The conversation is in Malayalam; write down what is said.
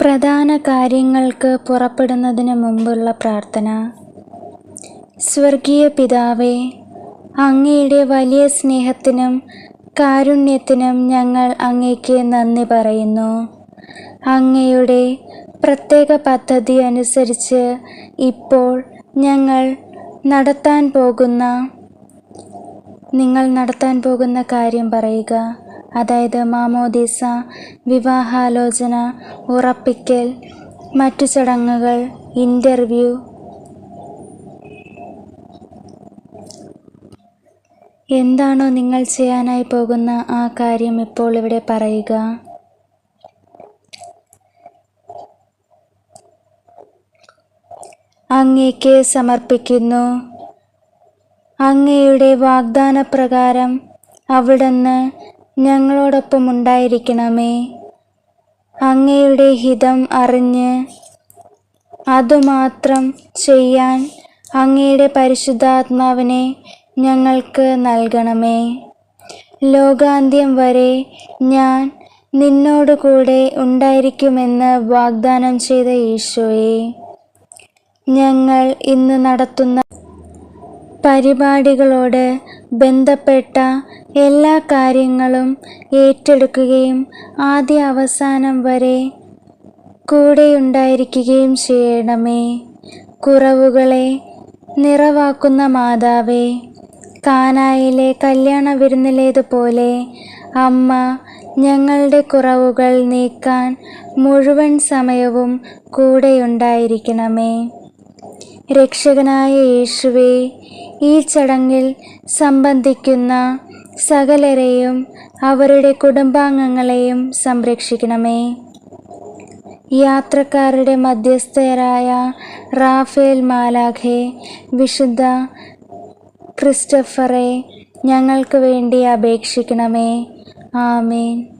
പ്രധാന കാര്യങ്ങൾക്ക് പുറപ്പെടുന്നതിന് മുമ്പുള്ള പ്രാർത്ഥന. സ്വർഗീയ പിതാവേ അങ്ങയുടെ വലിയ സ്നേഹത്തിനും കാരുണ്യത്തിനും ഞങ്ങൾ അങ്ങയ്ക്ക് നന്ദി പറയുന്നു. അങ്ങയുടെ പ്രത്യേക പദ്ധതി അനുസരിച്ച് ഇപ്പോൾ ഞങ്ങൾ നടത്താൻ പോകുന്ന നിങ്ങൾ നടത്താൻ പോകുന്ന കാര്യം പറയുക. അതായത് മാമോദീസ വിവാഹാലോചന ഉറപ്പിക്കൽ മറ്റു ചടങ്ങുകൾ ഇന്റർവ്യൂ എന്താണോ നിങ്ങൾ ചെയ്യാനായി പോകുന്ന ആ കാര്യം ഇപ്പോൾ ഇവിടെ പറയുക. അങ്ങേക്ക് സമർപ്പിക്കുന്നു. അങ്ങയുടെ വാഗ്ദാനപ്രകാരം അവിടുന്ന് ഞങ്ങളോടൊപ്പം ഉണ്ടായിരിക്കണമേ അങ്ങയുടെ ഹിതം അറിഞ്ഞ് അതുമാത്രം ചെയ്യാൻ അങ്ങയുടെ പരിശുദ്ധാത്മാവിനെ ഞങ്ങൾക്ക് നൽകണമേ. ലോകാന്ത്യം വരെ ഞാൻ നിന്നോട് കൂടെ ഉണ്ടായിരിക്കുമെന്ന് വാഗ്ദാനം ചെയ്ത ഈശോയെ ഞങ്ങൾ ഇന്ന് നടത്തുന്ന പരിപാടികളോട് ബന്ധപ്പെട്ട എല്ലാ കാര്യങ്ങളും ഏറ്റെടുക്കുകയും ആദ്യ അവസാനം വരെ കൂടെയുണ്ടായിരിക്കുകയും ചെയ്യണമേ. കുറവുകളെ നിറവാക്കുന്ന മാതാവേ കാനായിലെ കല്യാണ വിരുന്നിലേതുപോലെ അമ്മ ഞങ്ങളുടെ കുറവുകൾ നീക്കാൻ മുഴുവൻ സമയവും കൂടെയുണ്ടായിരിക്കണമേ. രക്ഷകനായ യേശുവെ ഈ ചടങ്ങിൽ സംബന്ധിക്കുന്ന സകലരെയും അവരുടെ കുടുംബാംഗങ്ങളെയും സംരക്ഷിക്കണമേ. യാത്രക്കാരുടെ മധ്യസ്ഥരായ റാഫേൽ മാലാഖെ വിശുദ്ധ ക്രിസ്റ്റഫറെ ഞങ്ങൾക്ക് വേണ്ടി അപേക്ഷിക്കണമേ. ആമേൻ.